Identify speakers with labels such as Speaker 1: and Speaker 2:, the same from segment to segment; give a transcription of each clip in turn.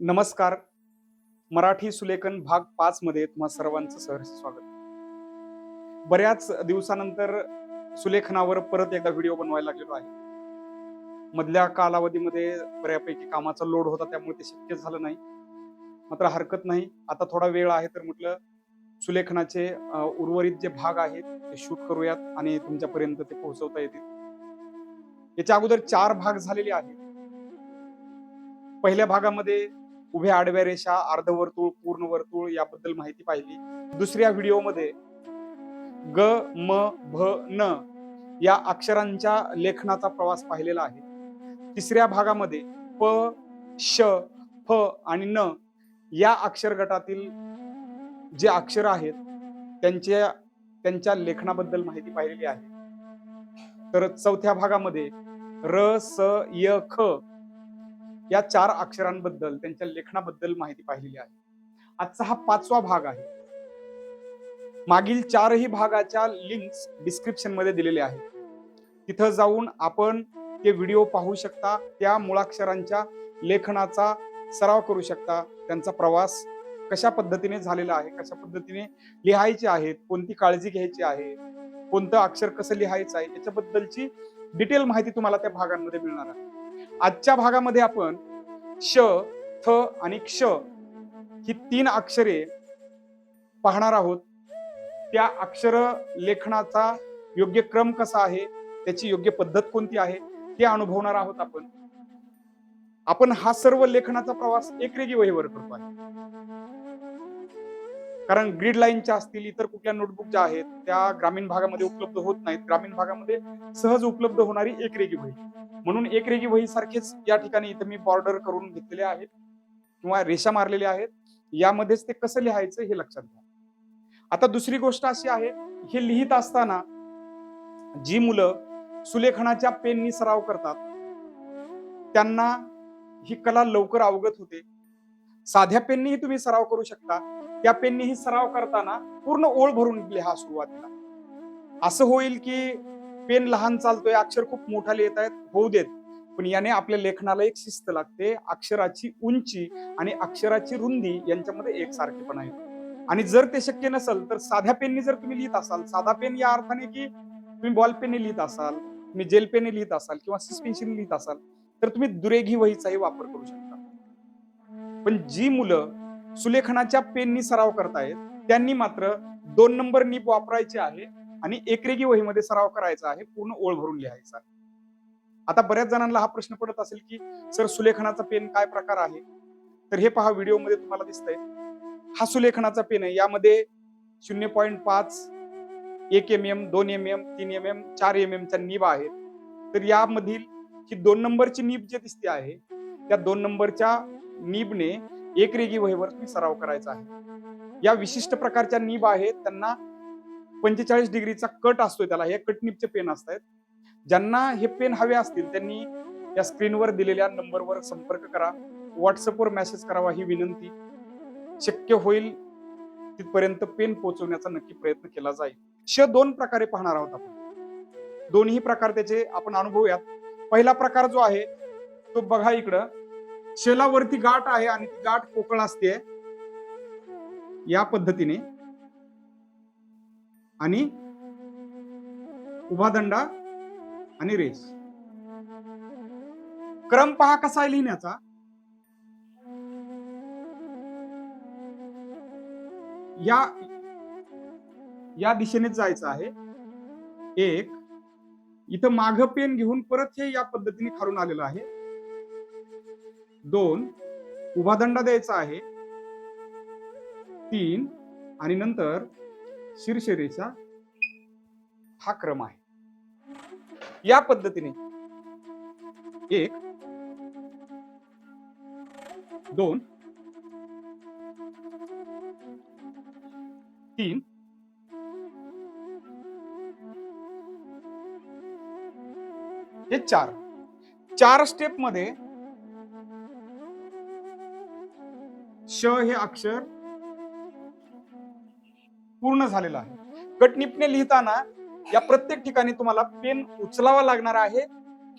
Speaker 1: नमस्कार. मराठी सुलेखन भाग पाच मध्ये तुम्हा सर्वांचं सहर्ष स्वागत. बऱ्याच दिवसानंतर सुलेखनावर परत एकदा व्हिडिओ बनवायला लागलेलो आहे. मधल्या कालावधीमध्ये बऱ्यापैकी कामाचा लोड होता त्यामुळे ते शक्य झालं नाही. मात्र हरकत नाही. आता थोडा वेळ आहे तर म्हटलं सुलेखनाचे उर्वरित जे भाग आहेत ते शूट करूयात आणि तुमच्यापर्यंत ते पोहोचवता येतील. याच्या अगोदर चार भाग झालेले आहेत. पहिल्या भागामध्ये उभ्या आडव्या रेषा अर्धवर्तुळ पूर्ण वर्तुळ याबद्दल माहिती पाहिली. दुसऱ्या व्हिडिओमध्ये ग म भ न या अक्षरांच्या लेखनाचा प्रवास पाहिलेला आहे. तिसऱ्या भागामध्ये प श फ आणि न या अक्षर गटातील जे अक्षर आहेत त्यांच्या त्यांच्या लेखनाबद्दल माहिती पाहिलेली आहे. तर चौथ्या भागामध्ये र स य ख या चार अक्षरांबद्दल त्यांच्या लेखनाबद्दल माहिती पाहिलेली आहे. आजचा हा पाचवा भाग आहे. मागील चारही भागाच्या लिंक्स डिस्क्रिप्शनमध्ये दिलेले आहेत. तिथं जाऊन आपण ते व्हिडिओ पाहू शकता त्या मुळाक्षरांच्या लेखनाचा सराव करू शकता त्यांचा प्रवास कशा पद्धतीने झालेला आहे कशा पद्धतीने लिहायचे आहेत कोणती काळजी घ्यायची आहे कोणतं अक्षर कसं लिहायचं आहे याच्याबद्दलची डिटेल माहिती तुम्हाला त्या भागांमध्ये मिळणार आहे. आजच्या भागामध्ये आपण श थ आणि क्ष ही तीन अक्षरे पाहणार आहोत. त्या अक्षर लेखनाचा योग्य क्रम कसा आहे? त्याची योग्य पद्धत कोणती आहे? ते अनुभवणार आहोत आपण. आपण हा सर्व लेखनाचा प्रवास एकरेगी वहीवर करतो आहे. कारण ग्रीड लाईनच्या असतील इतर कुठल्या नोटबुक ज्या आहेत त्या ग्रामीण भागामध्ये उपलब्ध होत नाहीत. ग्रामीण भागामध्ये सहज उपलब्ध होणारी एकरेगी वही. म्हणून एकरेगी वही सारखेच या ठिकाणी इथं मी बॉर्डर करून घेतलेले आहेत किंवा रेषा मारलेल्या आहेत. यामध्येच ते कसं लिहायचं हे लक्षात घ्या. आता दुसरी गोष्ट अशी आहे हे लिहित असताना जी मुलं सुलेखनाच्या पेननी सराव करतात त्यांना ही कला लवकर अवगत होते. साध्या पेननीही तुम्ही सराव करू शकता. या पेनने ही सराव करताना पूर्ण ओळ भरून लिहा सुरुवातीला. असं होईल की पेन लहान चालतोय अक्षर खूप मोठा लिहित आहेत होऊ देत. पण याने आपल्या लेखनाला एक शिस्त लागते अक्षराची उंची आणि अक्षराची रुंदी यांच्यामध्ये एकसारखेपणा येतो आणि जर ते शक्य नसेल तर साध्या पेनने जर तुम्ही लिहित असाल साधा पेन या अर्थाने की तुम्ही बॉल पेनने लिहित असाल तुम्ही जेल पेनने लिहित असाल किंवा सस्पेन्शन लिहित असाल तर तुम्ही दुरेघी वहीचाही वापर करू शकता. पण जी मुलं सुलेखनाच्या पेननी सराव करतायत. त्यांनी मात्र दोन नंबर नीप वापरायची आहे आणि एकरेगी वहीमध्ये सराव करायचा आहे. पूर्ण ओळ भरून लिहायचा आता बऱ्याच जणांना हा प्रश्न पडत असेल की सर सुलेखनाचा पेन काय प्रकार आहे? तर हे पहा व्हिडिओमध्ये तुम्हाला दिसतंय. हा सुलेखनाचा पेन आहे. यामध्ये शून्य पॉईंट पाच एक एम एम दोन एम एम तीन एम एम चार एम एमच्या नीब आहेत. तर यामधील ही दोन नंबरची नीब जी दिसते आहे त्या दोन नंबरच्या नीबने एक रेगी वहीवर सराव करायचा आहे. या विशिष्ट प्रकारच्या नीब आहेत त्यांना पंचेचाळीस डिग्रीचा कट असतोय त्याला. हे कटनिबचे पेन असतात ज्यांना हे पेन हवे असतील त्यांनी या स्क्रीनवर दिलेल्या नंबरवर संपर्क करा. व्हॉट्सअपवर मेसेज करावा ही विनंती. शक्य होईल तिथपर्यंत पेन पोहोचवण्याचा नक्की प्रयत्न केला जाईल. श दोन प्रकारे पाहणार आहोत आपण. दोन्ही प्रकार त्याचे आपण अनुभवूयात. पहिला प्रकार जो आहे तो बघा इकडं. शेलावरती गाठ आहे आणि ती गाठ पोकळ असते. या पद्धतीने. आणि उभा दंडा आणि रेस. क्रम पहा कसा आहे लिहिण्याचा. या या दिशेने जायचं आहे. एक इथं माघ पेन घेऊन परत हे या पद्धतीने खालून आलेलं आहे. दोन उभा दंड द्यायचा आहे. तीन आणि नंतर शीर्षरेषा हा क्रम आहे. या पद्धतीने एक दोन तीन हे चार. चार स्टेपमध्ये श हे अक्षर पूर्ण झालेलं आहे. कटनिपने लिहिताना या प्रत्येक ठिकाणी तुम्हाला पेन उचलावा लागणार आहे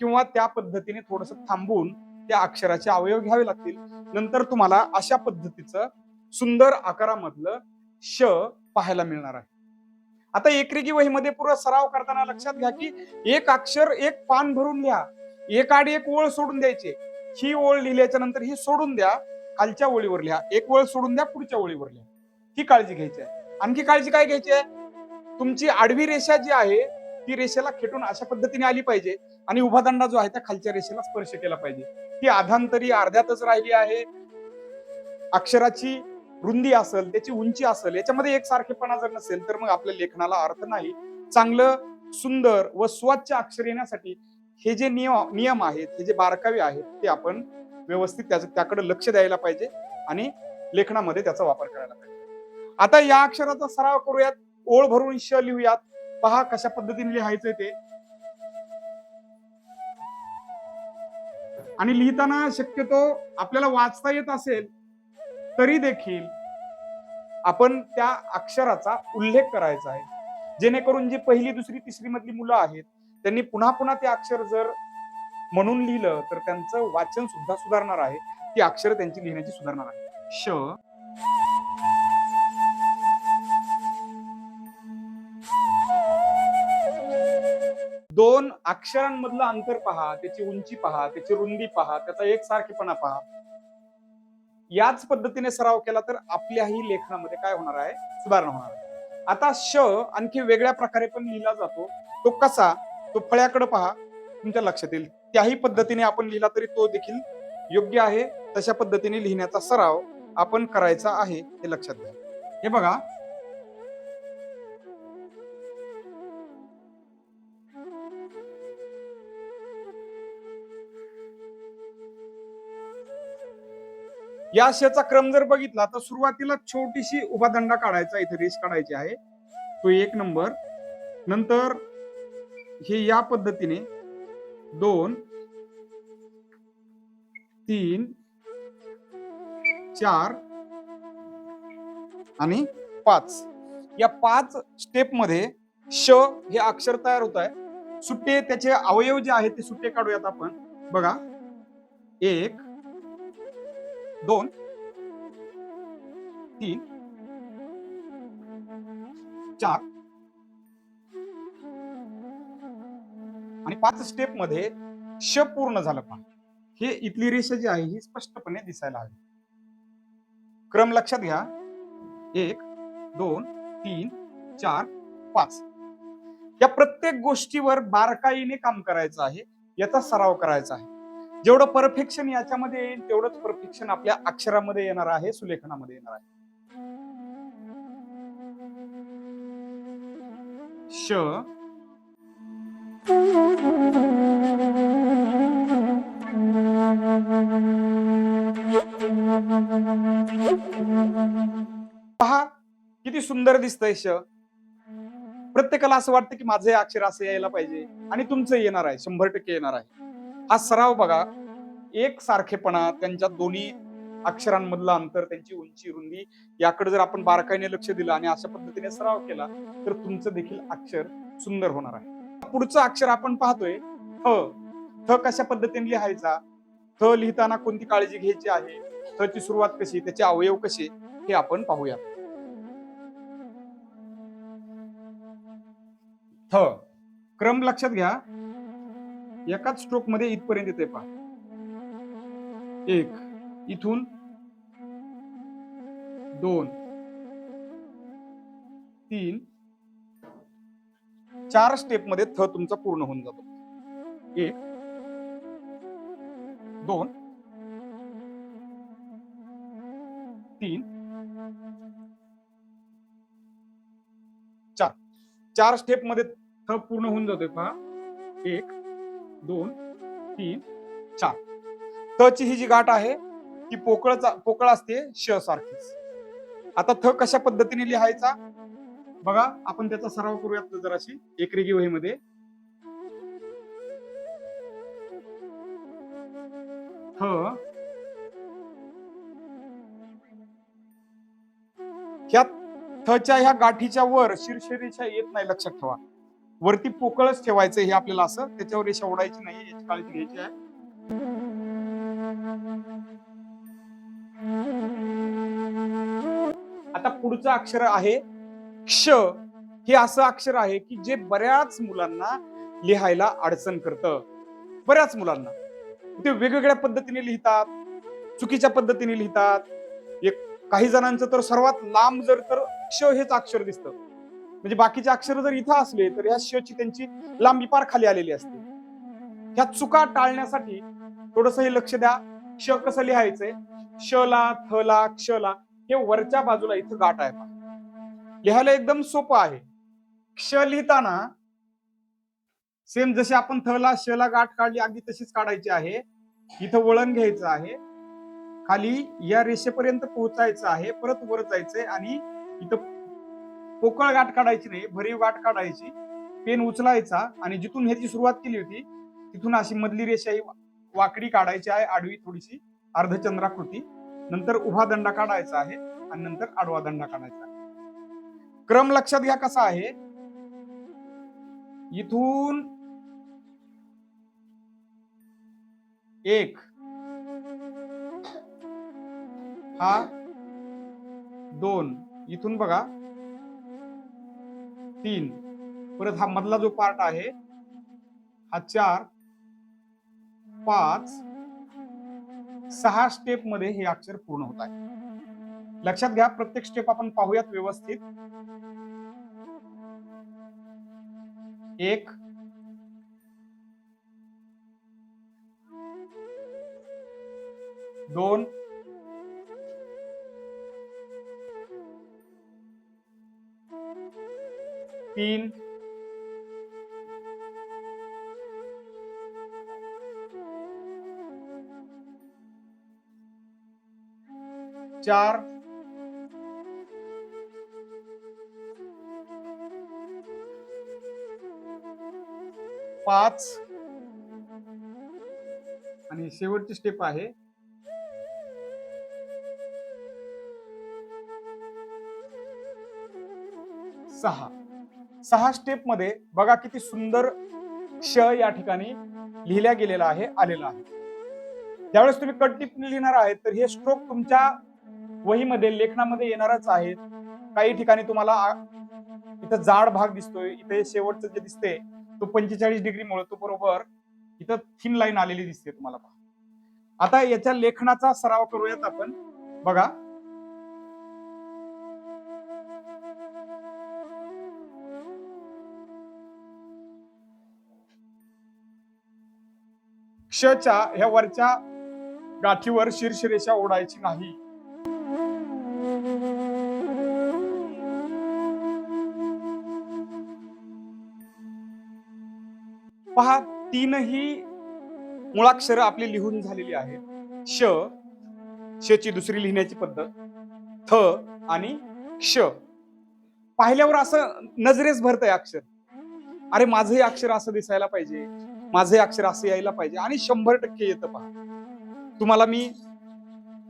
Speaker 1: किंवा त्या पद्धतीने थोडस थांबून त्या अक्षराचे अवयव घ्यावे लागतील. नंतर तुम्हाला अशा पद्धतीचं सुंदर आकारामधलं श पाहायला मिळणार आहे. आता एकरेगी वहीमध्ये पूर्ण सराव करताना लक्षात घ्या की एक अक्षर एक पान भरून लिहा एक आड एक ओळ सोडून द्यायची. ही ओळ लिहिल्याच्या नंतर ही सोडून द्या. खालच्या ओळीवर लिहा. एक ओळ सोडून द्या पुढच्या ओळीवर लिहा. ही काळजी घ्यायची आहे. आणखी काळजी काय घ्यायची आहे? तुमची आडवी रेषा जी आहे ती रेषेला खेटून अशा पद्धतीने आली पाहिजे आणि उभा दंडा जो आहे त्या खालच्या रेषेला स्पर्श केला पाहिजे. ती आधांतरी अर्ध्यातच राहिली आहे. अक्षराची रुंदी असेल त्याची उंची असेल याच्यामध्ये एक सारखेपणा जर नसेल तर मग आपल्या लेखनाला अर्थ नाही. चांगलं सुंदर व स्वच्छ अक्षर येण्यासाठी हे जे नियम नियम आहेत हे जे बारकावे आहेत ते आपण व्यवस्थित त्याचं त्याकडे लक्ष द्यायला पाहिजे आणि लेखनामध्ये त्याचा वापर करायला पाहिजे. आता या अक्षराचा सराव करूयात ओळ भरून श लिहूयात. पहा कशा पद्धतीने लिहायचंय ते. आणि लिहिताना शक्यतो आपल्याला वाचता येत असेल तरी देखील आपण त्या अक्षराचा उल्लेख करायचा आहे. जेणेकरून जी पहिली दुसरी तिसरी मधली मुलं आहेत त्यांनी पुन्हा पुन्हा ते अक्षर जर म्हणून लिहिलं तर त्यांचं वाचन सुद्धा सुधारणार आहे. ती अक्षर त्यांची लिहिण्याची सुधारणार आहे. श. दोन अक्षरांमधलं अंतर पहा त्याची उंची पहा त्याची रुंदी पहा त्याचा एकसारखेपणा पहा. याच पद्धतीने सराव केला तर आपल्याही लेखनामध्ये काय होणार आहे? सुधारणा होणार आहे. आता श आणखी वेगळ्या प्रकारे पण लिहिला जातो. तो कसा? तो फळ्याकडे पहा. तुमच्या लक्षात येईल. त्याही पद्धतीने आपण लिहिला तरी तो देखील योग्य आहे. तशा पद्धतीने लिहिण्याचा सराव आपण करायचा आहे हे लक्षात घ्या. हे बघा. या शेचा क्रम जर बघितला तर सुरुवातीला छोटीशी उभा दंडा काढायचा इथे रेष काढायची आहे. तो एक नंबर. नंतर हे या पद्धतीने दोन तीन चार आणि पाच. या पाच स्टेपमध्ये श हे अक्षर तयार होत आहे. सुट्टे त्याचे अवयव जे आहेत ते सुट्टे काढूयात आपण. बघा. एक दोन तीन चार पाच स्टेपमध्ये श पूर्ण झालं पहा हे इथली रेषा जी आहे ही स्पष्टपणे दिसायला हवी. क्रम लक्षात घ्या. एक दोन तीन चार पाच. या प्रत्येक गोष्टीवर बारकाईने काम करायचं आहे याचा सराव करायचा आहे. जेवढं परफेक्शन याच्यामध्ये येईल तेवढंच परफेक्शन आपल्या अक्षरामध्ये येणार आहे सुलेखनामध्ये येणार आहे. श सुंदर दिसतंय श. प्रत्येकाला असं वाटतं की माझं हे अक्षर असं यायला पाहिजे आणि तुमचं येणार आहे शंभर टक्के येणार आहे. हा सराव बघा एक सारखेपणा त्यांच्या दोन्ही अक्षरांमधलं अंतर त्यांची उंची रुंदी याकडे जर आपण बारकाईने लक्ष दिलं आणि अशा पद्धतीने सराव केला तर तुमचं देखील अक्षर सुंदर होणार आहे. पुढचं अक्षर आपण पाहतोय थ. थ कशा पद्धतीने लिहायचा? थ लिहिताना कोणती काळजी घ्यायची आहे? थ ची सुरुवात कशी? त्याचे अवयव कसे? हे आपण पाहूया थ. क्रम लक्षात घ्या. एकाच स्ट्रोकमध्ये इथपर्यंत येते पहा. एक. इथून. दोन. तीन. चार स्टेपमध्ये थ तुमचा पूर्ण होऊन जातो. एक. दोन. तीन. चार स्टेपमध्ये थ पूर्ण होऊन जातोय पहा. एक दोन तीन चार. थ ची ही जी गाठ आहे ती पोकळ पोकळ असते श सारखीच. आता थ कशा पद्धतीने लिहायचा? बघा आपण त्याचा सराव करूयात जराशी एकरेगी वहीमध्ये. थ. ह्यात थच्या ह्या गाठीच्या वर शीर्ष रेषा येत नाही लक्षात ठेवा. वरती पोकळच ठेवायचं हे आपल्याला असं त्याच्यावर रेषा ओढायची नाही याची काळजी घ्यायची आहे. आता पुढचं अक्षर आहे क्ष. हे असं अक्षर आहे की जे बऱ्याच मुलांना लिहायला अडचण करतं. बऱ्याच मुलांना. ते वेगवेगळ्या पद्धतीने लिहितात चुकीच्या पद्धतीने लिहितात. एक काही जणांचं तर सर्वात लांब जर तर क्ष हेच अक्षर दिसतं. म्हणजे बाकीचे अक्षर जर इथं असले तर या श ची त्यांची लांबी पार खाली आलेली असते. ह्या चुका टाळण्यासाठी थोडस हे लक्ष द्या. श कसं लिहायचंय? श ला थ ला क्ष ला हे वरच्या बाजूला इथं गाठ आहे लिहायला एकदम सोपं आहे. क्ष लिहिताना सेम जशी आपण थ ला श ला गाठ काढली अगदी तशीच काढायची आहे. इथं वळण घ्यायचं आहे. खाली या रेषेपर्यंत पोहोचायचं आहे. परत वर जायचंय आणि इथं पोकळ गाठ काढायची नाही भरीव गाठ काढायची. पेन उचलायचा आणि जिथून ह्याची सुरुवात केली होती तिथून अशी मधली रेषा ही वाकडी काढायची आहे आडवी थोडीशी अर्धचंद्राकृती. नंतर उभा दंडा काढायचा आहे आणि नंतर आडवा दंडा काढायचा क्रम लक्षात घ्या कसा आहे. इथून एक. हा. दोन. इथून बघा. तीन. परत हा मधला जो पार्ट आहे हा चार पाच सहा स्टेपमध्ये हे अक्षर पूर्ण होत आहे. लक्षात घ्या प्रत्येक स्टेप आपण पाहूयात व्यवस्थित. एक दोन तीन. चार. पाच. आणि शेवटची स्टेप आहे. सहा. सहा स्टेपमध्ये बघा किती सुंदर क्ष या ठिकाणी लिहिल्या गेलेला आहे आलेला आहे. ज्यावेळेस तुम्ही कटटिपने लिहिणार आहेत तर हे स्ट्रोक तुमच्या वहीमध्ये लेखनामध्ये येणारच आहेत काही ठिकाणी तुम्हाला इथं जाड भाग दिसतोय इथे शेवटचं जे दिसते तो पंचेचाळीस डिग्री मुळे तो बरोबर इथं थिन लाईन आलेली दिसते तुम्हाला. आता याच्या लेखनाचा सराव करूयात आपण. बघा क्षच्या ह्या वरच्या गाठीवर शीर्षरेषा ओढायची नाही. पहा तीनही मुळाक्षरं आपली लिहून झालेली आहेत. श शची दुसरी लिहिण्याची पद्धत थ आणि क्ष. पाहिल्यावर असं नजरेस भरतंय अक्षर. अरे माझं हे अक्षर असं दिसायला पाहिजे. माझे अक्षर असं यायला पाहिजे. आणि शंभर टक्के येतं पहा. तुम्हाला मी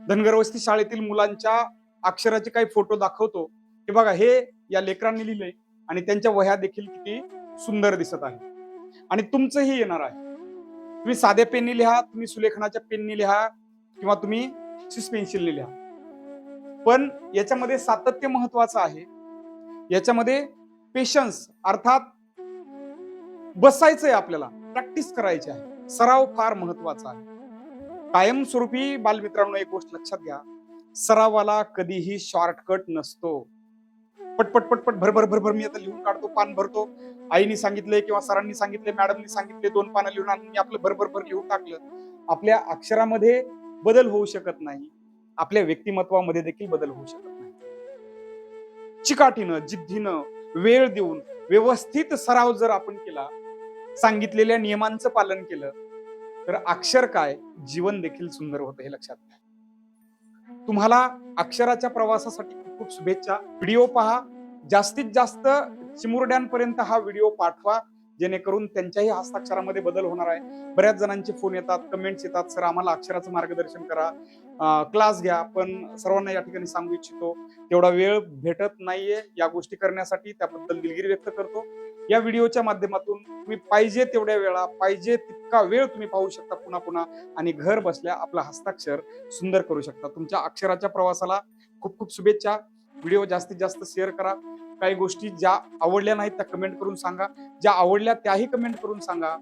Speaker 1: धनगरवस्ती शाळेतील मुलांच्या अक्षराचे काही फोटो दाखवतो. हे बघा हे या लेकरांनी लिहिले आणि त्यांच्या वह्या देखील किती सुंदर दिसत आहे आणि तुमचंही येणार आहे. तुम्ही साध्या पेननी लिहा तुम्ही सुलेखनाच्या पेननी लिहा किंवा तुम्ही सिस पेन्सिलने लिहा. पण याच्यामध्ये सातत्य महत्वाचं आहे. याच्यामध्ये पेशन्स अर्थात बसायचंय आपल्याला प्रॅक्टिस करायची आहे. सराव फार महत्त्वाचा आहे. कायमस्वरूपी बालमित्रांनो एक गोष्ट लक्षात घ्या. सरावाला कधीही शॉर्टकट नसतो. पटपट पटपट भरभर भरभर मी आता लिहून काढतो पान भरतो. आईने सांगितले किंवा सरांनी सांगितले मॅडमनी सांगितले दोन पानं लिहून आणि मी आपलं भरभर भर लिहून टाकलं. आपल्या अक्षरामध्ये बदल होऊ शकत नाही. आपल्या व्यक्तिमत्वामध्ये देखील बदल होऊ शकत नाही. चिकाटीनं जिद्दीनं वेळ देऊन व्यवस्थित सराव जर आपण केला सांगितलेल्या नियमांचं पालन केलं तर अक्षर काय? जीवन देखील सुंदर होतं हे लक्षात घ्या. तुम्हाला अक्षराच्या प्रवासासाठी खूप खूप शुभेच्छा. व्हिडिओ पहा. जास्तीत जास्त चिमुरड्यांपर्यंत हा व्हिडिओ पाठवा जेणेकरून त्यांच्याही हस्ताक्षरामध्ये बदल होणार आहे. बऱ्याच जणांचे फोन येतात कमेंट्स येतात. सर आम्हाला अक्षराचं मार्गदर्शन करा. क्लास घ्या. पण सर्वांना या ठिकाणी सांगू इच्छितो तेवढा वेळ भेटत नाहीये या गोष्टी करण्यासाठी. त्याबद्दल दिलगिरी व्यक्त करतो. या व्हिडिओच्या माध्यमातून तुम्ही पाहिजे तेवढ्या वेळा पाहिजे तितका वेळ तुम्ही पाहू शकता पुन्हा पुन्हा आणि घर बसल्या आपला हस्ताक्षर सुंदर करू शकता. तुमच्या अक्षराच्या प्रवासाला खूप खूप शुभेच्छा. व्हिडिओ जास्तीत जास्त शेअर करा. काही गोष्टी ज्या आवडल्या नाहीत त्या कमेंट करून सांगा. ज्या आवडल्या त्याही कमेंट करून सांगा.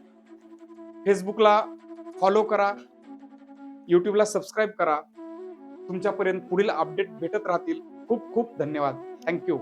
Speaker 1: फेसबुकला फॉलो करा. युट्यूबला सबस्क्राईब करा. तुमच्यापर्यंत पुढील अपडेट भेटत राहतील. खूप खूप धन्यवाद. थँक्यू